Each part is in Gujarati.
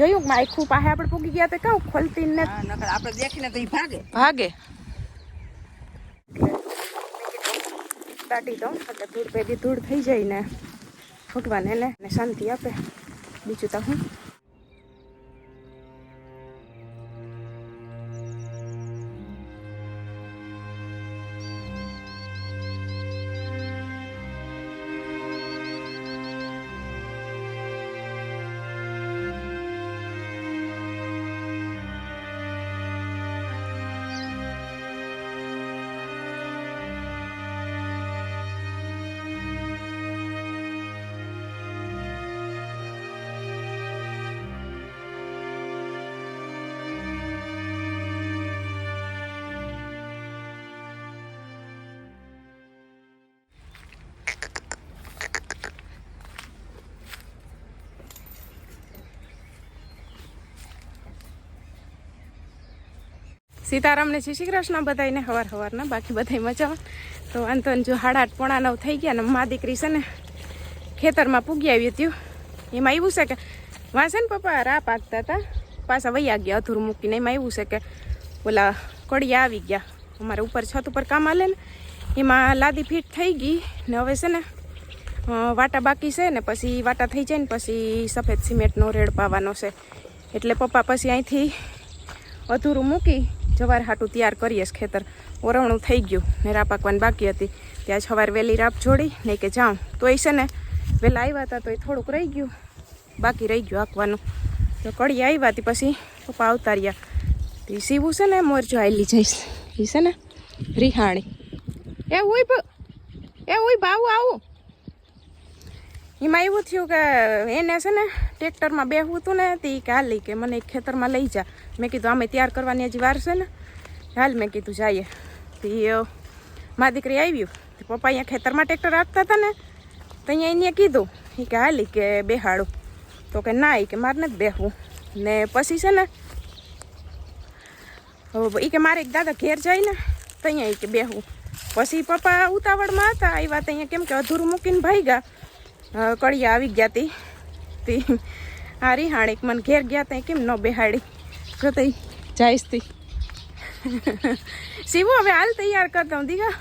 જોયું માયખું પાસે આપણે પૂગી ગયા તો કહું ખોલતી ને આપણે દેખીને તો ભાગે. ભાગે. દાટી દઉં એટલે ધૂળ ભેગી ધૂળ થઈ જાય ને. ફૂટવાને ને શાંતિ આપે. બીજું તો હું. સીતારામને શ્રી શ્રી કૃષ્ણ બધાને હવાર હવારના, બાકી બધા મજામાં. તો વાંધો ને જો હાડાટ પોણા નવ થઈ ગયા ને મા દીકરી છે ને ખેતરમાં પૂગી આવી હતી એમાં એવું છે કે વાંસે ને પપ્પા રા પાકતા હતા, પાછા વૈયા ગયા અધૂરું મૂકીને. એમાં એવું છે કે ઓલા કડિયા આવી ગયા. અમારે ઉપર છત ઉપર કામ આલે ને, એમાં લાદી ફીટ થઈ ગઈ ને હવે છે ને વાટા બાકી છે ને, પછી વાટા થઈ જાય ને, પછી સફેદ સિમેન્ટનો રેડ પાવાનો છે. એટલે પપ્પા પછી અહીંથી અધૂરું મૂકી જવાર હાટું તૈયાર કરીએ ખેતર. ઓરવણું થઈ ગયું. ને રાપ પાકવાની બાકી હતી. ત્યાં સવારે વહેલી રાપ જોડી, ને કે જાઉં. તો એ છે ને, વહેલા આવ્યા હતા તો એ થોડુંક રહી ગયું. બાકી રહી ગયું આંકવાનું તો કડી આવ્યા હતી પછી પપ્પા આવતા રહ્યા. તો એ સીવું છે ને મોરજો આવેલી જઈશ. એ છે ને, રિહાણી. એ ઉઈ એ ઉઈ ભાવું આવું. એમાં એવું થયું કે એને છે ને, ટ્રેક્ટરમાં બેહવું હતું ને, તે કે હાલી કે મને ખેતરમાં લઈ જા. મેં કીધું અમે તૈયાર કરવાની હજી વાર છે ને. હાલ મેં કીધું જઈએ. તે મારી દીકરી આવ્યું તે પપ્પા અહીંયા ખેતરમાં ટ્રેક્ટર રાખતા હતા ને તો અહીંયા એને કીધું એ કે હાલી કે બેહાડું. તો કે ના એ કે મારે નથી બેહવું. ને પછી છે ને એ કે મારે એક દાદા ઘેર જાય ને તો અહીંયા એ કે બેહવું. પછી પપ્પા ઉતાવળમાં હતા એ વાત અહીંયા કેમ કે અધૂરું મૂકીને ભાઈ ગયા અ, કડિયા આવી ગયા તી. તી આ રિહાણી મને ઘેર ગયા ત્યાં કેમ ન બેહાડી. જો તઈ જાઈશ તી શિવુ હવે હાલ તૈયાર કરતા હું દીગા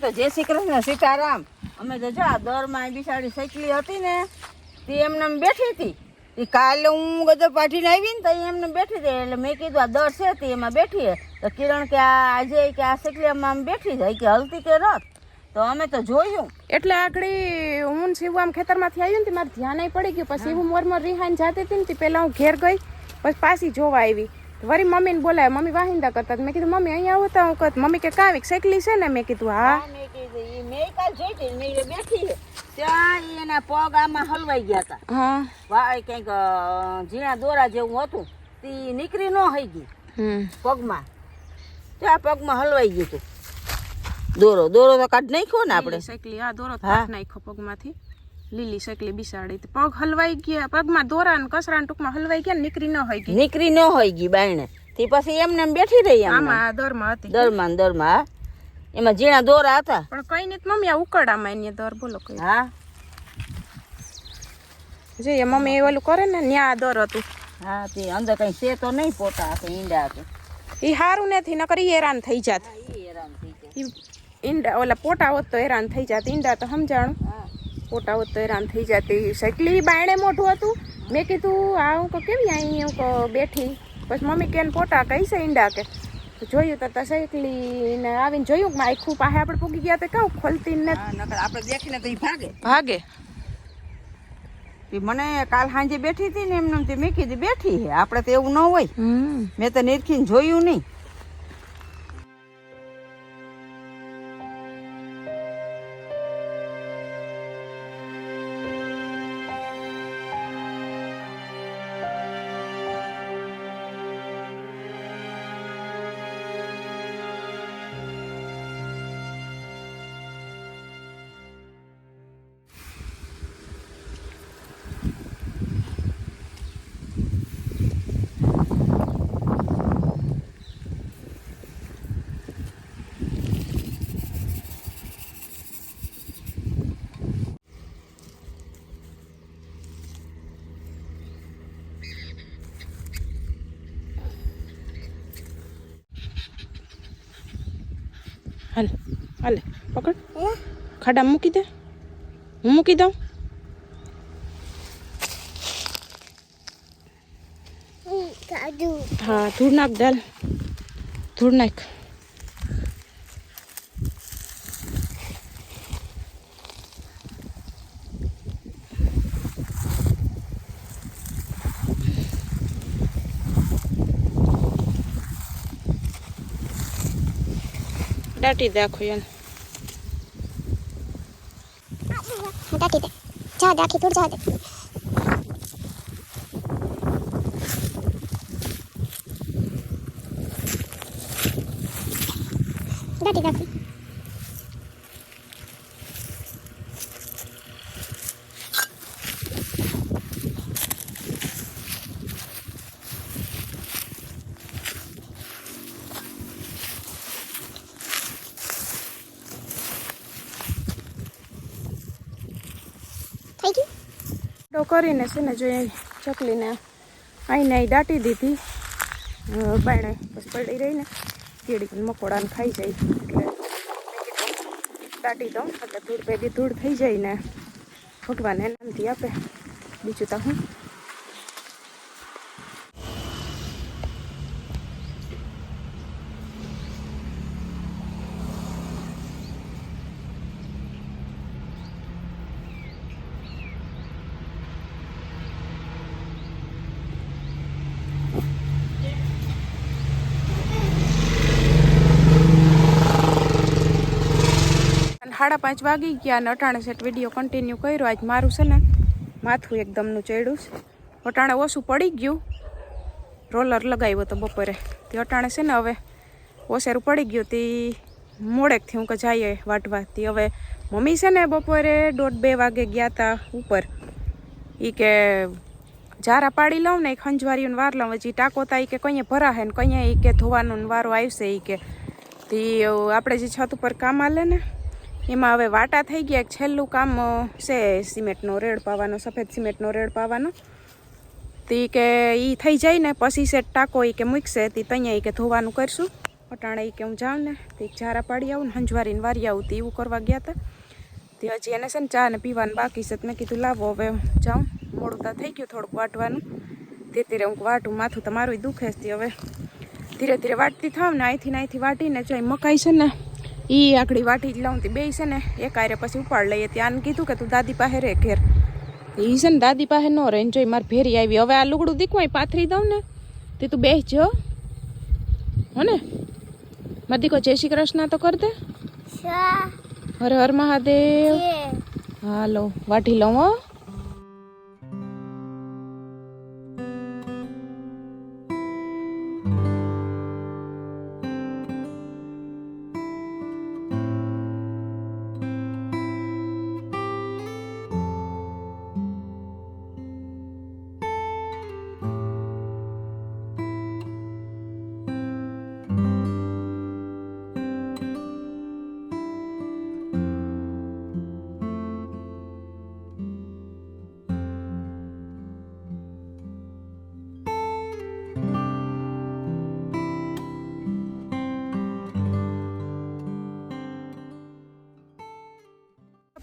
તો જય શ્રી કૃષ્ણ સીતારામ. અમે તો જા દરમાં બિસાડી સાયકલી હતી ને તે એમને એમ બેઠી હતી. એ કાલે હું ગદર પાઠીને આવી ને તો એમને બેઠી હતી. એટલે મેં કીધું આ દર છે તે એમાં બેઠી તો કિરણ કે આ આજે કે આ સાયકલીમાં આમ બેઠી જાય કે હલતી કે રથ. તો અમે તો જોયું. એટલે આગળ હું શિવ આમ ખેતરમાંથી આવ્યું ને મારે ધ્યાન પડી ગયું. પછી હું મોરમાં રિહાઈને જાતી હતી ને તે પહેલાં હું ઘેર ગઈ. પછી પાછી જોવા આવી. વળી મમ્મીને બોલાય મમ્મી વાહિંદા કરતા. મેં કીધું મમ્મી અહીંયા આવતા હું કહું મમ્મી કે કાંઈક સાયકલી છે ને? મેં કીધું હા. હા, મેં કીધું ઈ મેં કાલ જોઈ હતી મેં બેઠી ત્યાં એના પગ આમાં હલવાઈ ગયા હતા હા. વાળ કંઈક ઝીણા દોરા જેવું હતું તે નીકળી ન થઈ ગઈ પગમાં. ત્યાં પગમાં હલવાઈ ગયું હતું દોરો દોરો તો કાઢ નાખ્યો ને આપણે? સાયકલી આ દોરો હા. કાઢ નાખ્યો પગમાંથી. લીલી સકલી બિસાડી પગ હલવાઈ ગયા. પગમાં દોરા ને કસરા ટૂંકમાં હલવાઈ ગયા નીકળી ન હોય ગઈ. નીકળી ન હોય ગઈ બાયણે. થી પછી એમને બેઠી રહી આમાં દરમાં હતી. દરમાં દરમાં એમાં ઝીણા દોરા હતા. પણ કઈ નહીં મમ્મી આ ઉકળામાં એની દર બોલો કઈ. હા. જોઈએ મમ્મી એ ઓલું કરે ને ન્યા દર હતું. હા તે અંદર કઈ છે તો નહીં પોતા હતા ઈંડા હતું એ સારું નથી નકર એ હેરાન થઈ જાત. હેરાન થઈ જાય ઈંડા ઓલા પોટા હોત તો હેરાન થઈ જાત. ઈંડા તો સમજાણું. તો હેરાન થઈ જતી. સાયકલી બાયણે મોઢું હતું. મેં કીધું આ હું કહું કેવી અહીં હું બેઠી. પછી મમ્મી કે પોટા કઈ છે ઈંડા કે? જોયું તો સાયકલી ને આવીને જોયું કે આખું પાસે આપણે પૂગી ગયા તો કહું ખોલતી ને આપણે દેખીને તો ભાગે. ભાગે. મને કાલ સાંજે બેઠી હતી ને એમને મેં કીધી બેઠી હે. આપણે તો એવું ન હોય. મેં તો નિરખીને જોયું નહીં. હાલે પકડ. ખાડા મૂકી દે. હું મૂકી દઉં? હા ધૂળ નાખ દાલ. ધૂળ નાખ. દાટી આખું એને દાટી દે આખી ધૂળ દે દાટી દાટી તો કરીને છે ને જો ચકલીને આઈને અહીં દાટી દીધી. બાણે પછી પડી રહીને કીડી મકોડાને ખાઈ જાય. દાટી દઉં. એટલે ધૂળ ભેગી ધૂળ થઈ જાય ને. ભગવાન એનાથી આપે. બીજું તો હું. સાડા પાંચ વાગી ગયા અને અટાણે સેટ વીડિયો કન્ટિન્યુ કર્યો. આજ મારું છે ને માથું એકદમનું ચડ્યું છે. અટાણે ઓછું પડી ગયું. રોલર લગાવ્યો તો બપોરે. તે અટાણે છે ને હવે ઓસેરું પડી ગયું. તે મોડેકથી હું કે જઈએ વાટવા. તે હવે મમ્મી છે ને બપોરે દોઢ બે વાગે ગયા હતા ઉપર. એ કે જારા પાડી લઉં ને એ ખંજવારીઓને વાર લઉં. હજી ટાંકો તા ઈ કે કંઈ ભરાશે ને કંઈ એ કે ધોવાનો વારો આવશે એ કે. તે આપણે જે છત ઉપર કામ આલે ને એમાં હવે વાટા થઈ ગયા છેલ્લું કામ છે સિમેન્ટનો રેડ પાવાનો, સફેદ સિમેન્ટનો રેડ પાવાનો. તે કે એ થઈ જાય ને, પછી સેટ ટાંકો એ કે મૂકશે, તે ત્યાં કે ધોવાનું કરશું. અટાણે એ કે હું જાઉં ને, તે ઝારા પાડી આવું ને, હંજવારીને વારી આવું એવું કરવા ગયા હતા તે હજી એને છે ને ચા ને પીવાનું બાકી છે મેં કીધું લાવો હવે જાઉં. મોડું તો થઈ ગયું થોડુંક વાટવાનું. તે ધીરે હું વાટું, માથું તો મારું દુખે છે હવે ધીરે ધીરે વાટતી થાવ ને અહીંથી અહીંથી વાટીને જો મકાઈ છે ને એ આકડી વાટી જ લઉં તે બે છે ને એક આરે પછી ઉપાડ લઈએ. ત્યાં કીધું કે તું દાદી પાસે રે ઘેર. એ છે ને દાદી પાસે ન રહે જોઈ મારી ભેરી આવી. હવે આ લુગડું દીકવાય પાથરી દઉં ને તે તું બેસજો હો ને? મારી દીકો જય શ્રી કૃષ્ણ તો કર દે. હર હર મહાદેવ. હાલો વાટી લઉં હો.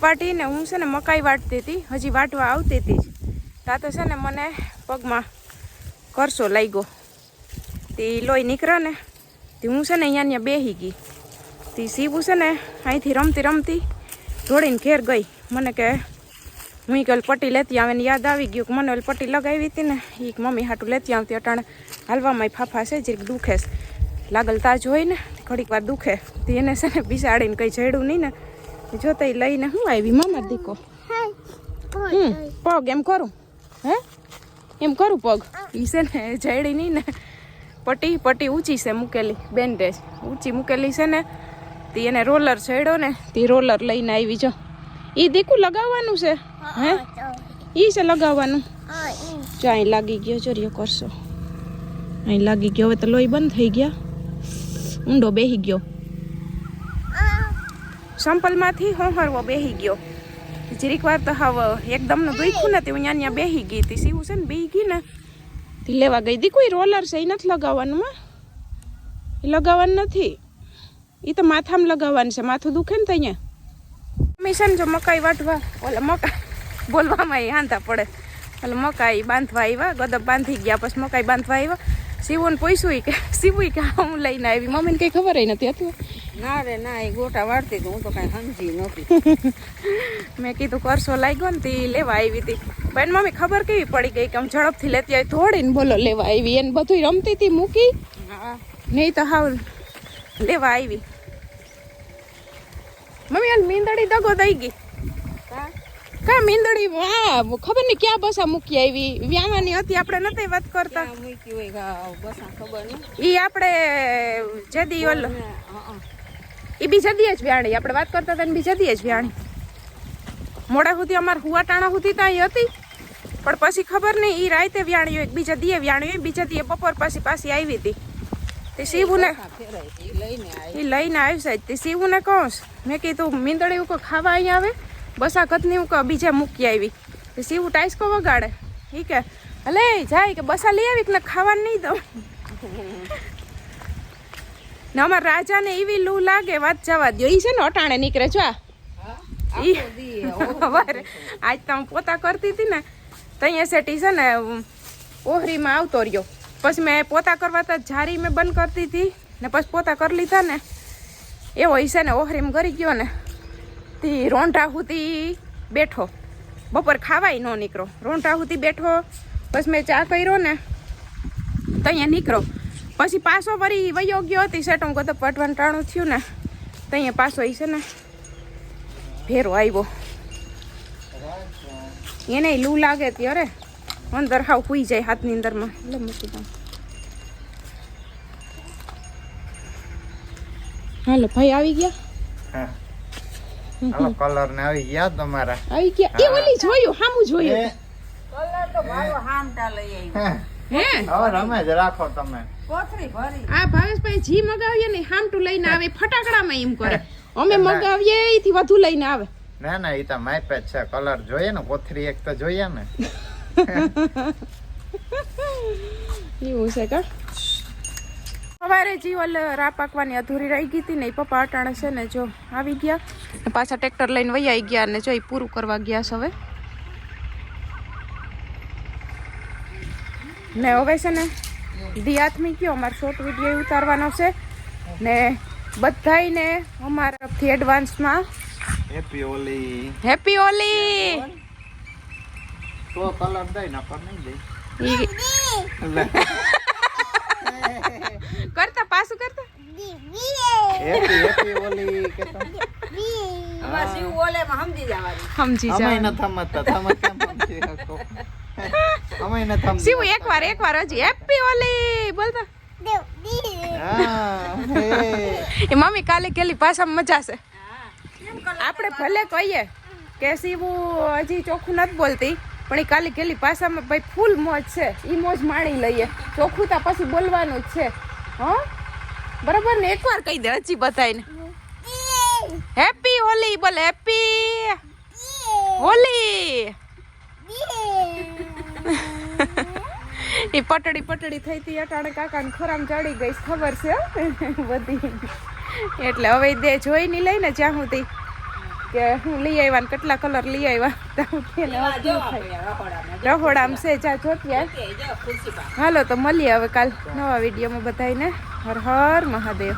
પાટીને હું છે ને મકાઈ વાટતી હતી. હજી વાટવા આવતી હતી જ. તા તો છે ને મને પગમાં કરશો લાગ્યો. તે લોહી નીકળે ને, તે હું છે ને અહીંયા અહીંયા બેહી ગઈ. તે સીવું છે ને અહીંથી રમતી રમતી દોડીને ઘેર ગઈ. મને કે, હું કે પટ્ટી લેતી આવે ને યાદ આવી ગયું કે મને ઓલી પટ્ટી લગાવી હતી ને એ મમ્મી હાટું લેતી આવતી અટાણે હાલવામાં ફાફા છે જે દુખે લાગલ તાજ હોય ને, ઘડીક વાર દુખે. તે એને છે ને બિસાડીને કંઈ જડ્યું નહીં ને જોતા તઈ લઈને હું આવી મામા દીકો. હમ પગ એમ કરું હે? એમ કરું પગ? ઈ છે ને જડી નહીં ને પટી પટી ઊંચી છે મૂકેલી બેન્ડેજ. ઊંચી મૂકેલી છે ને તે એને રોલર છેડો ને તે રોલર લઈને આવી જો. ઈ દીકું લગાવવાનું છે હે? ઈ છે લગાવવાનું. જો અહીં લાગી ગયો ચોરીઓ કરશો. અહીં લાગી ગયો હવે તો લોહી બંધ થઈ ગયા. ઊંડો બેહી ગયો. સંપલમાંથી હોહરવો બેહી ગયો. જરીક વાર તો હવે એકદમનું દુખ્યું નથી હું ત્યાં બેહી ગઈ હતી. સીવું છે ને બેહી ગઈ ને. તે લેવા ગઈ. હતી કોઈ રોલર છે એ નથી લગાવવાનું એ લગાવવાનું નથી. એ તો માથામાં લગાવવાનું છે. માથું દુખે ને તો અહીંયા. મિશન જો મકાઈ વાટવા, ઓલા મકા બોલવામાં એ હાંધા પડે. એટલે મકાઈ બાંધવા આવ્યા ગદબ બાંધી ગયા, પછી મકાઈ બાંધવા આવ્યા. શિવોને પૂછ્યું કે શિવું કે હું લઈને આવી. મમ્મીને કંઈ ખબર ય નથી હતું ના રે ના એ ગોટા વાળતી હું તો કાંઈ સમજી નહોતી. મેં કીધું કરશો લાગ્યો ને તે લેવા આવી હતી. બેન મમ્મી ખબર કેવી પડી ગઈ કે આમ ઝડપથી લેતી આવી? થોડીને બોલો લેવા આવી. એને બધું રમતી હતી મૂકી. હા. નહીં તો હાવ લેવા આવી. મમ્મી એને મીંદડી દગો દઈ ગઈ. કા કા મીંદડી વાહ ખબર નહીં ક્યાં બસા મૂકી આવી. વ્યાવાની હતી આપણે નથી વાત કરતા. મૂકી હોય બસ ખબર નહીં ઈ આપણે જદી ઓલ ને, હં, હં. ઈ બી જદી જ વ્યાણી. આપણે વાત કરતા હતા ને બી જદી જ વ્યાણી. મોડા સુધી અમારે હુવા ટાણા સુધી ત્યાં હતી. પણ પછી ખબર નહીં ઈ રાતે વ્યાણી એક બીજા દીએ વ્યાણી હોય બીજા દીએ બપોર પછી પાછી આવી હતી. તે શિવુને એ લઈને આવી. સાહેબ. તે શિવુને કહું મેં કીધું મીંદડી કોઈ ખાવા અહીંયા આવે? બસા કતની હું કે બીજા મૂકી આવી. સીવું ટાઈસકો વગાડે. ઈ કે હલે જાય કે બસા લઈ આવી કે ને ખાવાનું નહીં દઉં. ને અમારા રાજાને એવી લૂ લાગે વાત જવા દો ઈ છે ને અટાણે નીકળે. સવારે આજ તો હું પોતા કરતી હતી ને તો અહીંયા સેટી છે ને ઓહરીમાં આવતો રહ્યો. પછી મેં પોતા કરવા તો જારી મેં બંધ કરતી હતી ને પછી પોતા કરી લીધા ને. એવો ઈ છે ને ઓહરીમાં કરી ગયો ને. તે, રોંઢા સુધી બેઠો. બપોર ખાવાય ન નીકળો. રોંઢા સુધી બેઠો પછી મેં ચા કર્યો ને, તો અહીંયા નીકળો. પછી પાછો વળી વયો ગયો હતી સેટ હું કતો પટવાનું ટાણું થયું ને, તો અહીંયા પાછો એ છે ને, ભેરો આવ્યો. એને લૂ લાગે ત્યારે અંદર હાવ કુઈ જાય હાથની અંદરમાં. એટલે મૂકી દઉં. હાલો, ભાઈ આવી ગયા? કલર ને આવી ગયા તમારા. આવી ગયા. એ ઓલી જોયું હામું જોયું. કલર તો મારો હામટા લઈ આવી હે. હવે રમે જ રાખો તમે. કોથળી ભરી. આ ભાવેશભાઈ જી મગાવીએ ને હામટું લઈને આવે ફટાકડામાં એમ કરે. અમે મગાવીએ એથી વધુ લઈને આવે. ના ના એ તો જ છે. કલર જોઈએ ને કોથરી એક તો જોઈએ ને. એવું છે કા? સવારે જીવલ રા પાકવાની અધૂરી રહી ગઈ હતી ને પપ્પા અટાણે છે ને જો આવી ગયા. પાછા ટ્રેક્ટર લઈને વૈયાઈ ગયા ને જો એ પૂરું કરવા ગયા છે હવે. ને હવે છે ને દિયાથમી કયો અમારે શોર્ટ વીડિયો ઉતારવાનો છે. ને બધાને અમારા તરફથી એડવાન્સમાં હેપી ઓલી હેપી ઓલી તો કલર દઈ નકર નહીં દઈ. કરતા? પાસું કરતા? હેપી હેપી ઓલી કે તો અમાર ઓલે માં સમજી જવાની. સમજી અમે ન થમતા. તમે કેમ સમજી શકો અમે ન થમ શિવ એકવાર એકવાર હજી. હેપી ઓલી બોલતા. એ મમ્મી કાલે કેલી પાછા મજા છે આપણે ભલે કહીએ કે શિવું હજી ચોખ્ખું નથી બોલતી પણ એ કાલે કેલી પાસામાં ભાઈ ફૂલ મોજ છે. એ મોજ માણી લઈએ. ચોખ્ખું તો પછી બોલવાનું જ છે. હો? બરાબર ને? એકવાર કહી દે હજી બધાને હેપી હોલી બોલે હેપી હોલી એ પટડી પટડી થઈ હતી અટાણે કાકાને ખોરામ ચડી ગઈ ખબર છે? બધી. એટલે હવે દે જોઈ ની લઈને જ્યાં સુધી કે હું લઈ આવ્યા ને કેટલા કલર લઈ આવ્યા રહોડામ છે જા જોતી આવ. કે જો ખુરશી પાસે હાલો તો મળીએ હવે કાલ નવા વિડીયોમાં બધાને હર હર મહાદેવ.